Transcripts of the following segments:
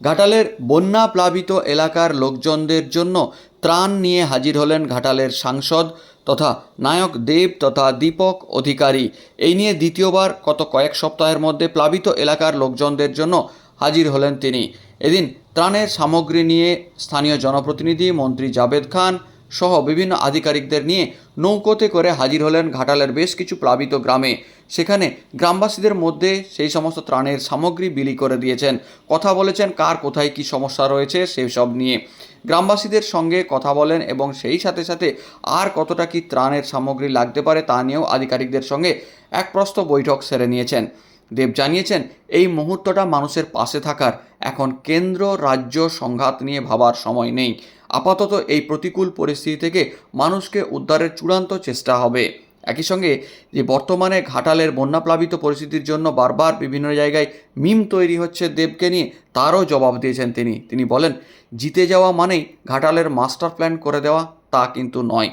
ঘাটালের বন্যা প্লাবিত এলাকার লোকজনদের জন্য ত্রাণ নিয়ে হাজির হলেন ঘাটালের সাংসদ তথা নায়ক দেব তথা দীপক অধিকারী। এই নিয়ে দ্বিতীয়বার গত কয়েক সপ্তাহের মধ্যে প্লাবিত এলাকার লোকজনদের জন্য হাজির হলেন তিনি। এদিন ত্রাণের সামগ্রী নিয়ে স্থানীয় জনপ্রতিনিধি মন্ত্রী জাবেদ খান সহ বিভিন্ন আধিকারিকদের নিয়ে নৌকোতে করে হাজির হলেন ঘাটালের বেশ কিছু প্লাবিত গ্রামে। সেখানে গ্রামবাসীদের মধ্যে সেই সমস্ত ত্রাণের সামগ্রী বিলি করে দিয়েছেন। কথা বলেছেন কার কোথায় কি সমস্যা রয়েছে সেই সব নিয়ে। গ্রামবাসীদের সঙ্গে কথা বলেন এবং সেই সাথে সাথে আর কতটা কি ত্রাণের সামগ্রী লাগতে পারে তা নিয়েও আধিকারিকদের সঙ্গে এক প্রস্ত বৈঠক সেরে নিয়েছেন। দেব জানিয়েছেন, এই মুহূর্তটা মানুষের পাশে থাকার এখন কেন্দ্র রাজ্য সংঘাত নিয়ে ভাবার সময় নেই। আপাতত এই প্রতিকূল পরিস্থিতি থেকে মানুষকে উদ্ধারের চূড়ান্ত চেষ্টা হবে। একই সঙ্গে যে বর্তমানে ঘাটালের বন্যাপ্লাবিত পরিস্থিতির জন্য বারবার বিভিন্ন জায়গায় মিম তৈরি হচ্ছে দেবকে নিয়ে, তারও জবাব দিয়েছেন তিনি। তিনি বলেন, জিতে যাওয়া মানেই ঘাটালের মাস্টার প্ল্যান করে দেওয়া, তা কিন্তু নয়।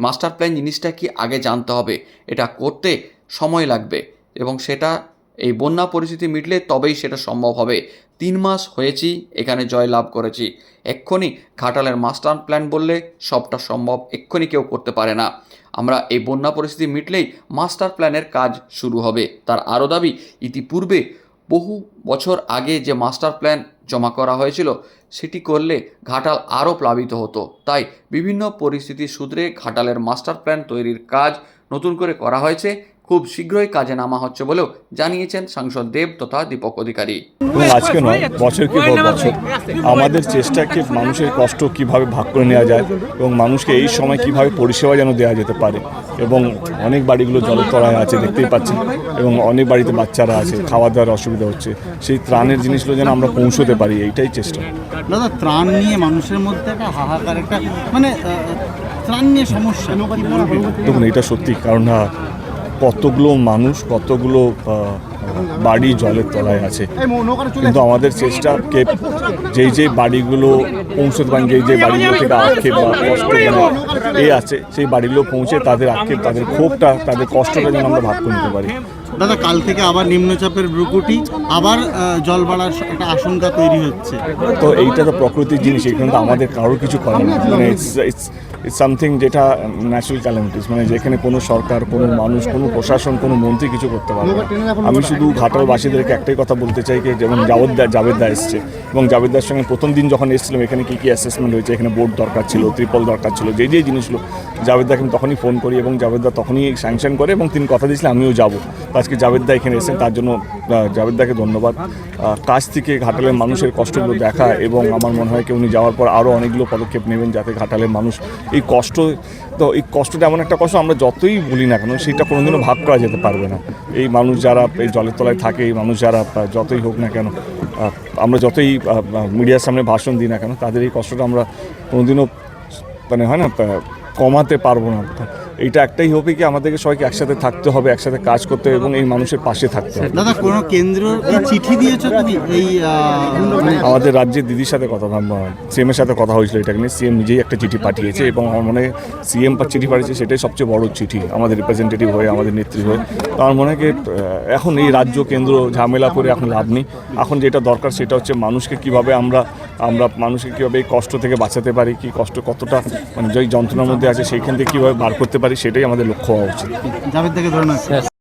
মাস্টার প্ল্যান জিনিসটা কি আগে জানতে হবে, এটা করতে সময় লাগবে এবং সেটা এই বন্যা পরিস্থিতি মিটলে তবেই সেটা সম্ভব হবে। তিন মাস হয়েছি, এখানে জয় লাভ করেছি। এক্ষুনি ঘাটালের মাস্টার প্ল্যান বললে সবটা সম্ভব, এক্ষুনি কেউ করতে পারে না। আমরা এই বন্যা পরিস্থিতি মিটলেই মাস্টার প্ল্যানের কাজ শুরু হবে। তার আরও দাবি, ইতিপূর্বে বহু বছর আগে যে মাস্টার প্ল্যান জমা করা হয়েছিল, সেটি করলে ঘাটাল আরও প্লাবিত হতো। তাই বিভিন্ন পরিস্থিতি সূত্রে ঘাটালের মাস্টার প্ল্যান তৈরির কাজ নতুন করে করা হয়েছে। খুব শীঘ্রই কাজে নামা হচ্ছে বলেও জানিয়েছেন সাংসদ দেব তথা দীপক অধিকারী। এবং আজকে নয় বছর কি বছর? আমাদের চেষ্টাকে মানুষের কষ্ট কীভাবে ভাগ করে নেওয়া যায় এবং মানুষকে এই সময় কীভাবে পরিষেবা যেন দেওয়া যেতে পারে এবং অনেক বাড়িগুলো জলের তলায় আছে দেখতেই পাচ্ছেন এবং অনেক বাড়িতে বাচ্চারা আছে খাওয়া দাওয়ার অসুবিধা হচ্ছে। সেই ত্রাণের জিনিসগুলো যেন আমরা পৌঁছতে পারি এইটাই চেষ্টা। দাদা ত্রাণ নিয়ে মানুষের মধ্যে একটা হাহাকার একটা মানে ত্রাণ নিয়ে সমস্যা। দেখুন এটা সত্যি কারণ কতগুলো মানুষ, কতগুলো বাড়ি জলের তলায় আছে। কিন্তু আমাদের চেষ্টা চেষ্টাকে যেই যেই বাড়িগুলো পৌঁছতে পারেন, যেই যে বাড়িগুলো থেকে আক্ষেপ বা কষ্ট এ আছে, সেই বাড়িগুলো পৌঁছে তাদের আক্ষেপ, তাদের ক্ষোভটা, তাদের কষ্টটা যেন আমরা ভাগ করে নিতে পারি। দাদা, কাল থেকে আবার নিম্নচাপের ব্রুকুটি আবার জল বাড়ার একটা আশঙ্কা তৈরি হচ্ছে। তো এইটা তো প্রকৃতির জিনিস এখানে তো আমাদের কারোর কিছু করার নেই। মানে ইটস সামথিং যেটা ন্যাচারাল ক্যালামিটিস মানে যেখানে কোনো সরকার, কোনো মানুষ, কোনো প্রশাসন, কোনো মন্ত্রী কিছু করতে পারবে না। আমি শুধু ঘাটালবাসীদেরকে একটাই কথা বলতে চাই যে, যেমন জাভেদদা জাভেদদা এসছে, এবং জাভেদদার সঙ্গে প্রথম দিন যখন এসেছিলাম, এখানে কী কী অ্যাসেসমেন্ট হয়েছে, এখানে বোর্ড দরকার ছিল, ত্রিপল দরকার ছিল, যে যে জিনিসগুলো জাভেদদাকে আমি তখনই ফোন করি, এবং জাভেদদা তখনই স্যাংশন করে, এবং তিনি কথা দিয়েছিলেন, আমিও যাব। আজকে জাভেদদা এখানে এসেছেন তার জন্য আহ, জাভেদদাকে ধন্যবাদ। কাছ থেকে ঘাটালের মানুষের কষ্টগুলো দেখা এবং আমার মনে হয় কি উনি যাওয়ার পর আরও অনেকগুলো পদক্ষেপ নেবেন যাতে ঘাটালের মানুষ এই কষ্ট তো এই কষ্টটা এমন একটা কষ্ট আমরা যতই বলি না কেন সেটা কোনোদিনও ভাগ করা যেতে পারবে না। এই মানুষ যারা এই জলের তলায় থাকে এই মানুষ যারা যতই হোক না কেন আমরা যতই মিডিয়ার সামনে ভাষণ দিই না কেন তাদের এই কষ্টটা আমরা কোনোদিনও মানে হয় না কমাতে পারব না। এইটা একটাই হবে কি আমাদেরকে সবাইকে একসাথে থাকতে হবে একসাথে কাজ করতে হবে এবং এই মানুষের পাশে থাকতে হবে। দাদা কোনো কেন্দ্র চিঠি দিয়েছ তুমি? এই আমাদের রাজ্যের দিদির সাথে কথা সিএমের সাথে কথা হয়েছিল এটাকে নিয়ে। সিএম নিজেই একটা চিঠি পাঠিয়েছে এবং আমার মনে হয় সিএম চিঠি পাঠিয়েছে সেটাই সবচেয়ে বড় চিঠি আমাদের রিপ্রেজেন্টেটিভ হয়ে আমাদের নেত্রী হয়ে। তো আমার মনে হয় এখন এই রাজ্য কেন্দ্র ঝামেলা করে এখন লাভ নেই। এখন যেটা দরকার সেটা হচ্ছে মানুষকে কীভাবে আমরা আমরা মানুষকে কীভাবে এই কষ্ট থেকে বাঁচাতে পারি কি কষ্ট কতটা মানে যেই যন্ত্রণার মধ্যে আছে সেইখান থেকে কীভাবে বার করতে পারি সেটাই আমাদের লক্ষ্য হওয়া উচিত। জাভেদ থেকে ধন্যবাদ